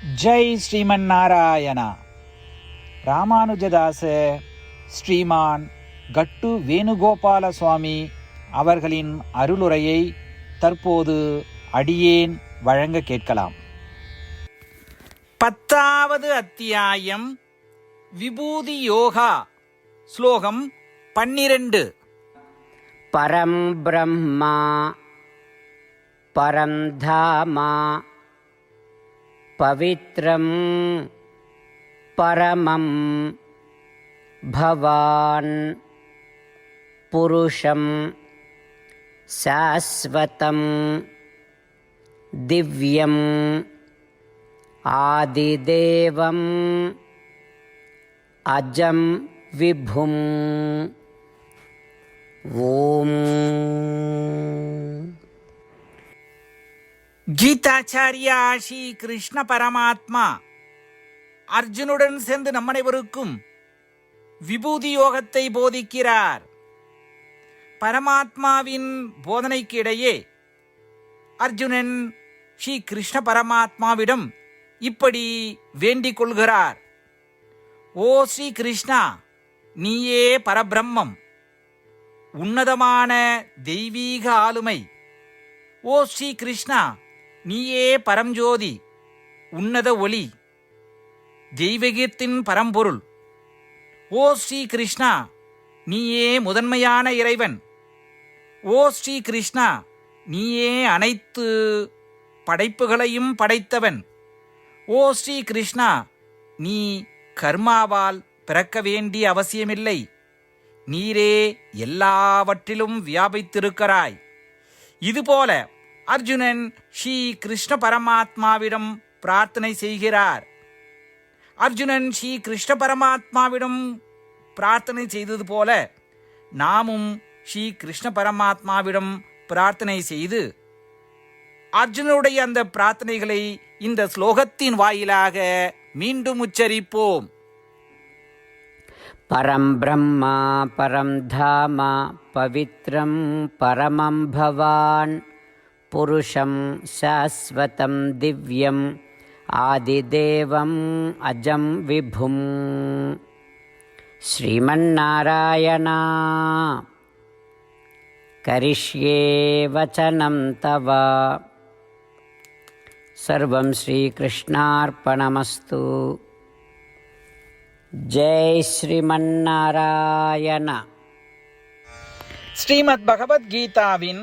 ஜெய் ஸ்ரீமன் நாராயணா ராமானுஜதாச ஸ்ரீமான் கட்டு வேணுகோபால சுவாமி அவர்களின் அருளுரையை தற்போது அடியேன் வழங்க கேட்கலாம். பத்தாவது அத்தியாயம் விபூதி யோகா ஸ்லோகம் பன்னிரண்டு. பரம் பிரம்மா பரம் தாமா पवित्रं परमं भवान् पुरुषं शाश्वतं दिव्यम् आदिदेवम् अजं विभुम्। ஓம் கீதாச்சாரியா ஸ்ரீ கிருஷ்ண பரமாத்மா. அர்ஜுனுடன் சேர்ந்து நம்மனைவருக்கும் விபூதி யோகத்தை போதிக்கிறார். பரமாத்மாவின் போதனைக்கு இடையே அர்ஜுனன் ஸ்ரீ கிருஷ்ண பரமாத்மாவிடம் இப்படி வேண்டிக் கொள்கிறார். ஓ ஸ்ரீ கிருஷ்ணா நீயே பரபிரம்மம். உன்னதமான தெய்வீக ஆளுமை. ஓ ஸ்ரீ கிருஷ்ணா நீயே பரஞ்சோதி உன்னத ஒளி. தெய்வீகத்தின் பரம்பொருள். ஓ ஸ்ரீ கிருஷ்ணா நீயே முதன்மையான இறைவன். ஓ ஸ்ரீ கிருஷ்ணா நீயே அனைத்து படைப்புகளையும் படைத்தவன். ஓ ஸ்ரீ கிருஷ்ணா நீ கர்மாவால் பிறக்க வேண்டிய அவசியமில்லை. நீரே எல்லாவற்றிலும் வியாபித்திருக்கிறாய். இதுபோல அர்ஜுனன் ஸ்ரீ கிருஷ்ண பரமாத்மாவிடம் பிரார்த்தனை செய்கிறார். அர்ஜுனன் ஸ்ரீ கிருஷ்ண பரமாத்மாவிடம் பிரார்த்தனை செய்தது போல நாமும் ஸ்ரீ கிருஷ்ண பரமாத்மாவிடம் பிரார்த்தனை செய்து அர்ஜுனனுடைய அந்த பிரார்த்தனைகளை இந்த ஸ்லோகத்தின் வாயிலாக மீண்டும் உச்சரிப்போம். பரம் பிரம்மா பரம் தாமா பவித்ரம் பரமம் பவான் पुरुषं शाश्वतं दिव्यम् आदिदेवम् अजं विभुं श्रीमन्नारायणा करिष्ये वचनं तव सर्वं श्रीकृष्णार्पणमस्तु జై శ్రీమన్నారాయణ శ్రీమద్భగవద్గీతావిన్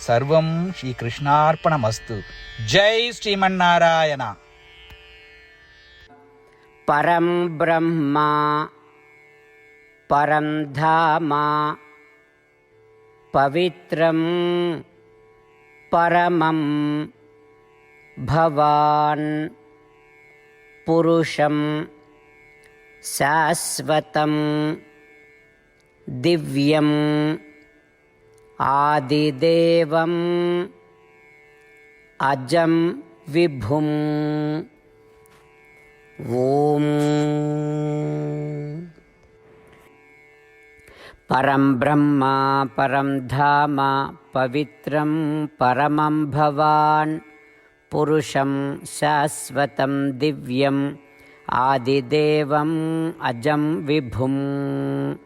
సర్వం శ్రీకృష్ణార్పణమస్తు. జై శ్రీమన్నారాయణ. పరం బ్రహ్మ పరం ధామ పవిత్రం పరమం భవాన్ పురుషం శాశ్వతం दिव्यम् आदिदेवम् अजं विभुम् ॐ। परं ब्रह्म परं धाम पवित्रं परमं भवान् पुरुषं शाश्वतं दिव्यम् आदिदेवम् अजं विभुम्